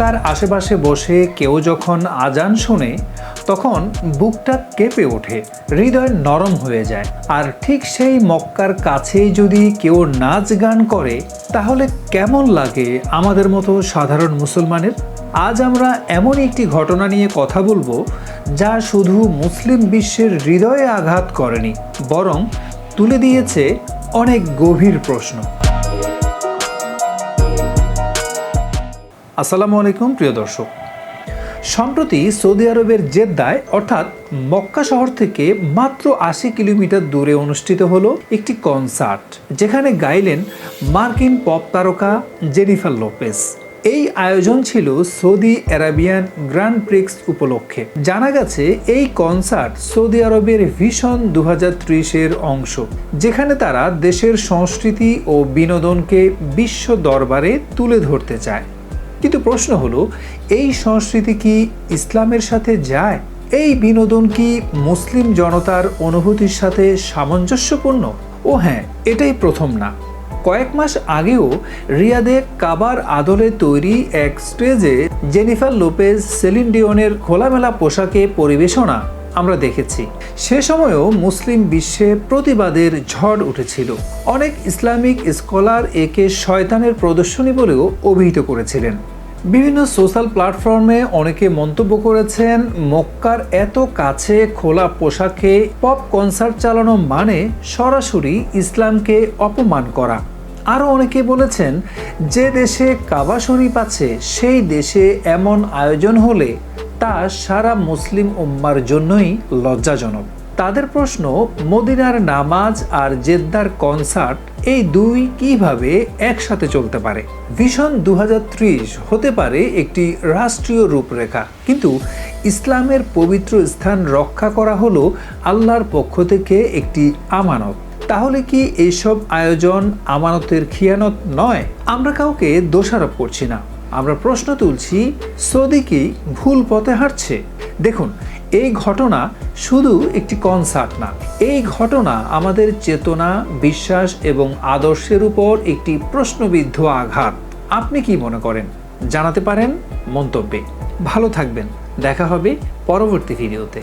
মক্কার আশেপাশে বসে কেউ যখন আজান শোনে, তখন বুকটা কেঁপে ওঠে, হৃদয় নরম হয়ে যায়। আর ঠিক সেই মক্কার কাছেই যদি কেউ নাচ গান করে, তাহলে কেমন লাগে আমাদের মতো সাধারণ মুসলমানের? আজ আমরা এমন একটি ঘটনা নিয়ে কথা বলব, যা শুধু মুসলিম বিশ্বের হৃদয়ে আঘাত করেনি, বরং তুলে দিয়েছে অনেক গভীর প্রশ্ন। আসসালামু আলাইকুম, প্রিয় দর্শক। সম্প্রতি সৌদি আরবের জেদ্দায়, অর্থাৎ মক্কা শহর থেকে মাত্র আশি কিলোমিটার দূরে অনুষ্ঠিত হলো একটি কনসার্ট, যেখানে গাইলেন মার্কিন পপ তারকা জেনিফার লোপেস এই আয়োজন ছিল সৌদি আরাবিয়ান গ্র্যান্ড প্রিক্স উপলক্ষে। জানা গেছে, এই কনসার্ট সৌদি আরবের ভিশন দু এর অংশ, যেখানে তারা দেশের সংস্কৃতি ও বিনোদনকে বিশ্ব দরবারে তুলে ধরতে চায়। কিন্তু প্রশ্ন হলো, এই সংস্কৃতি কি ইসলামের সাথে যায়? এই বিনোদন কি মুসলিম জনতার অনুভূতির সাথে সামঞ্জস্যপূর্ণ? ও হ্যাঁ এটাই প্রথম না। কয়েক মাস আগেও রিয়াদে কাবার আদলে তৈরি এক স্টেজে জেনিফার লোপেজ, সেলিন ডিওনের খোলামেলা পোশাকে পরিবেশনা আমরা দেখেছি। সে সময়ও মুসলিম বিশ্বে প্রতিবাদের ঝড় উঠেছিল। অনেক ইসলামিক স্কলার একে শয়তানের প্রদর্শনী বলেও অভিহিত করেছিলেন। বিভিন্ন সোশ্যাল প্ল্যাটফর্মে অনেকে মন্তব্য করেছেন, মক্কার এত কাছে খোলা পোশাকে পপ কনসার্ট চালানো মানে সরাসরি ইসলামকে অপমান করা। আরও অনেকে বলেছেন, যে দেশে কাবা শরীফ আছে, সেই দেশে এমন আয়োজন হলে তা সারা মুসলিম উম্মার জন্যই লজ্জাজনক। তাদের প্রশ্ন, মদিনার নামাজ আর জেদ্দার কনসার্ট, এই দুই কীভাবে একসাথে চলতে পারে? ভিশন দু হতে পারে একটি রাষ্ট্রীয় রূপরেখা। কিন্তু ইসলামের পবিত্র স্থান রক্ষা করা হলো আল্লাহর পক্ষ থেকে একটি আমানত। তাহলে কি এইসব আয়োজন আমানতের খিয়ানত নয়? আমরা কাউকে দোষারোপ করছি না। আমরা প্রশ্ন তুলছি, সৌদি কি ভুল পথে হাঁটছে? দেখুন, এই ঘটনা শুধু একটি কনসার্ট না, এই ঘটনা আমাদের চেতনা, বিশ্বাস এবং আদর্শের উপর একটি প্রশ্নবিদ্ধ আঘাত। আপনি কি মনে করেন? জানাতে পারেন মন্তব্যে। ভালো থাকবেন, দেখা হবে পরবর্তী ভিডিওতে